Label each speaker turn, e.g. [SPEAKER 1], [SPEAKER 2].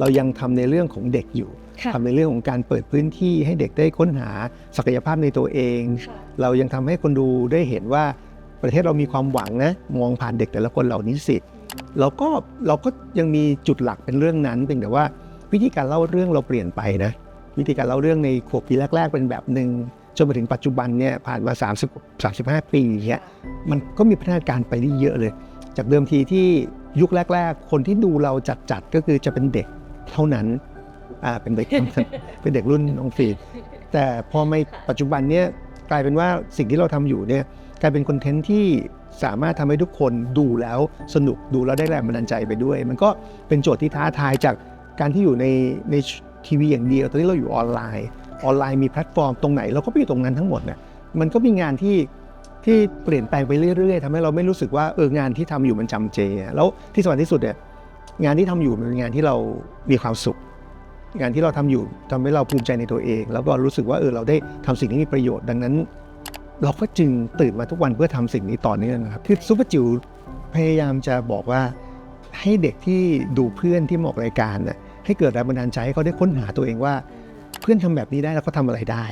[SPEAKER 1] เรายังทำในเรื่องของเด็กอยู่
[SPEAKER 2] ค่ะ
[SPEAKER 1] ทำในเรื่องของการเปิดพื้นที่ให้เด็กได้ค้นหาศักยภาพในตัวเอง เรายังทำให้คนดูได้เห็นว่าประเทศเรามีความหวังนะมองผ่านเด็กแต่ละคนเหล่านี้สิแล้วก็เราก็ยังมีจุดหลักเป็นเรื่องนั้นเพียงแต่ว่าวิธีการเล่าเรื่องเราเปลี่ยนไปนะวิธีการเล่าเรื่องในขวบปีแรก ๆ เป็นแบบหนึ่งจนมาถึงปัจจุบันเนี่ยผ่านมา 30 35 ปีเนี่ยมันก็มีพัฒนาการไปได้เยอะเลย จากเดิมทีที่ยุคแรก ๆ คนที่ดูเราจัดๆก็คือจะเป็นเด็ก เท่านั้นอ่าเป็นเด็ก เป็นเด็กรุ่นน้องฟีดแต่พอในปัจจุบันเนี่ยกลายเป็นว่าสิ่งที่เราทำอยู่เนี่ยกลายเป็นคอนเทนต์ที่สามารถทำให้ทุกคนดูแล้วสนุกดูแล้วได้แรงบันดาลใจไปด้วย มันก็เป็นโจทย์ที่ท้าทายจากการที่อยู่ในในทีวีอย่างเดียวตอนนี้เราอยู่ออนไลน์ ออนไลน์มีแพลตฟอร์มตรงไหนเราก็ไปอยู่ตรงนั้นทั้งหมดเนี่ยมันก็มีงานที่ที่เปลี่ยนแปลงไปเรื่อยๆทำให้เราไม่รู้สึกว่าเอองานที่ทำอยู่มันจำเจอะแล้วที่สำคัญที่สุดเนี่ย งานที่ทำอยู่เป็นงานที่เรามีความสุข งานที่เราทำอยู่ทำให้เราภูมิใจในตัวเอง แล้วก็รู้สึกว่าเออเราได้ทำสิ่งที่มีประโยชน์ดังนั้น เราก็จึงตื่นมาทุกวันเพื่อทำสิ่งนี้ต่อเนื่องนะครับคือซุปเปอร์จิ๋วพยายามจะบอกว่าให้เด็กที่ดูเพื่อนที่หมาอกรายการน่ะให้เกิดแรงบันดาลใจให้เขาได้ค้นหาตัวเองว่า เพื่อนทำแบบนี้ได้แล้วเขาทำอะไรได้